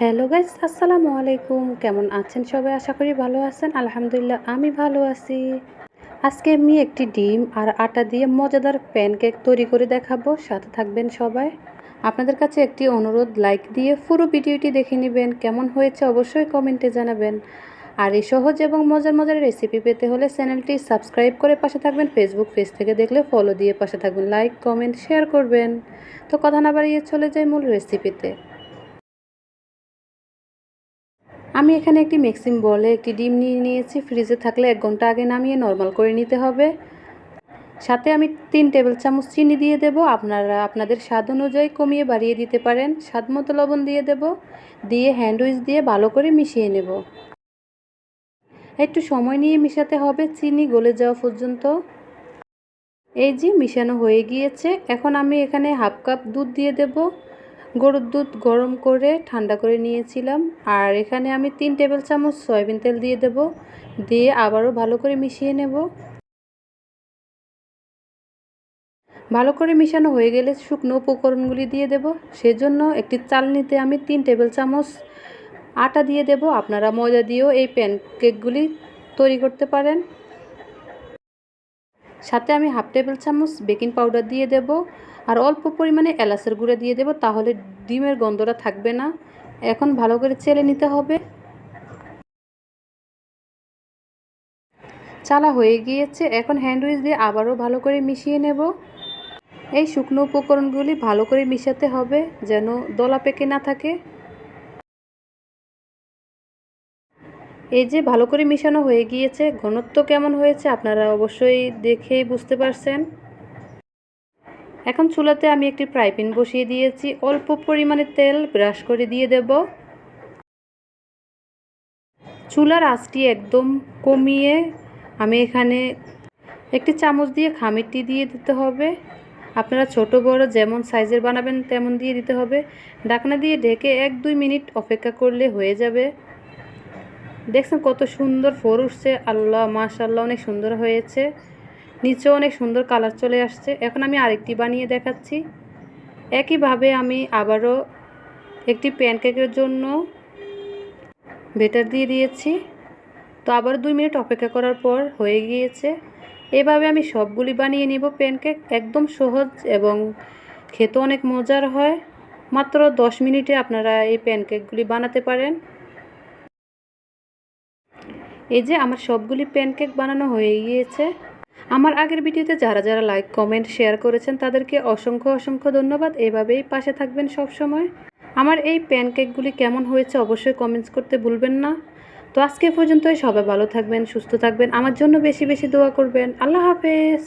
Hello guys, আসসালামু আলাইকুম। কেমন আছেন সবাই? আশা করি ভালো আছেন। আলহামদুলিল্লাহ, আমি ভালো আছি। আজকে আমি একটি ডিম আর আটা দিয়ে মজাদার প্যানকেক তৈরি করে দেখাবো। সাথে থাকবেন সবাই। আপনাদের কাছে একটি অনুরোধ, লাইক দিয়ে পুরো ভিডিওটি দেখে নেবেন। কেমন হয়েছে অবশ্যই কমেন্টে জানাবেন। আর এই সহজ এবং মজার মজার রেসিপি পেতে হলে চ্যানেলটি সাবস্ক্রাইব করে পাশে থাকবেন। ফেসবুক পেজ থেকে দেখলে ফলো দিয়ে পাশে থাকবেন। লাইক, কমেন্ট, শেয়ার করবেন। তো কথা না বাড়িয়ে চলে যাই মূল রেসিপিতে। আমি এখানে একটি মিক্সিং বলে একটি ডিম নিয়ে নিয়েছি। ফ্রিজে থাকলে এক ঘণ্টা আগে নামিয়ে নর্মাল করে নিতে হবে। সাথে আমি তিন টেবিল চামচ চিনি দিয়ে দেব। আপনারা, আপনাদের স্বাদ অনুযায়ী কমিয়ে বাড়িয়ে দিতে পারেন। স্বাদ মতো লবণ দিয়ে দেব। দিয়ে হ্যান্ডউইচ দিয়ে ভালো করে মিশিয়ে নেব। একটু সময় নিয়ে মিশাতে হবে চিনি গলে যাওয়া পর্যন্ত। এই যে মিশানো হয়ে গিয়েছে। এখন আমি এখানে হাফ কাপ দুধ দিয়ে দেবো। গরুর দুধ গরম করে ঠান্ডা করে নিয়েছিলাম। আর এখানে আমি তিন টেবিল চামচ সয়াবিন তেল দিয়ে দেব। দিয়ে আবারও ভালো করে মিশিয়ে নেব। ভালো করে মিশানো হয়ে গেলে শুকনো উপকরণগুলি দিয়ে দেব। সেজন্য একটি চালনিতে আমি তিন টেবিল চামচ আটা দিয়ে দেব। আপনারা ময়দা দিয়েও এই প্যানকেকগুলি তৈরি করতে পারেন। সাথে আমি হাফ টেবিল চামচ বেকিং পাউডার দিয়ে দেব আর অল্প পরিমাণে এলাচের গুঁড়া দিয়ে দেব তাহলে ডিমের গন্ধটা থাকবে না। এখন ভালো করে চেলে নিতে হবে। চালা হয়ে গিয়েছে। এখন হ্যান্ডউইচ দিয়ে আবারও ভালো করে মিশিয়ে নেব। এই শুকনো উপকরণগুলি ভালো করে মিশাতে হবে যেন দলা পেকে না থাকে। এই যে ভালো করে মিশানো হয়ে গিয়েছে, ঘনত্ব কেমন হয়েছে আপনারা অবশ্যই দেখেই বুঝতে পারছেন। এখন চুলাতে আমি একটি ফ্রাই প্যান বসিয়ে দিয়েছি, অল্প পরিমাণে তেল ব্রাশ করে দিয়ে দেব। চুলার আঁচটি একদম কমিয়ে আমি এখানে একটি চামচ দিয়ে খামিরটি দিয়ে দিতে হবে। আপনারা ছোট, বড় যেমন সাইজের বানাবেন তেমন দিয়ে দিতে হবে। ডাকনা দিয়ে ঢেকে এক দুই মিনিট অপেক্ষা করলে হয়ে যাবে। দেখছেন কত সুন্দর ফোর উঠছে, আল্লাহ মাশাল্লাহ অনেক সুন্দর হয়েছে। নিচেও অনেক সুন্দর কালার চলে আসছে। এখন আমি আরেকটি বানিয়ে দেখাচ্ছি। একইভাবে আমি আবারও একটি প্যানকেকের জন্য বেটার দিয়ে দিয়েছি। তো আবার দুই মিনিট অপেক্ষা করার পর হয়ে গিয়েছে। এভাবে আমি সবগুলি বানিয়ে নিব প্যানকেক, একদম সহজ এবং খেতে অনেক মজার হয়। মাত্র দশ মিনিটে আপনারা এই প্যানকেকগুলি বানাতে পারেন। এই যে আমার সবগুলি প্যানকেক বানানো হয়ে গিয়েছে। আমার আগের ভিডিওতে যারা যারা লাইক কমেন্ট শেয়ার করেছেন, তাদেরকে অসংখ্য অসংখ্য ধন্যবাদ। এভাবেই পাশে থাকবেন সব সময় আমার এই প্যানকেকগুলি কেমন হয়েছে অবশ্যই কমেন্টস করতে ভুলবেন না। তো আজকে পর্যন্তই সবাই ভালো থাকবেন, সুস্থ থাকবেন, আমার জন্য বেশি বেশি দোয়া করবেন। আল্লাহ হাফেজ।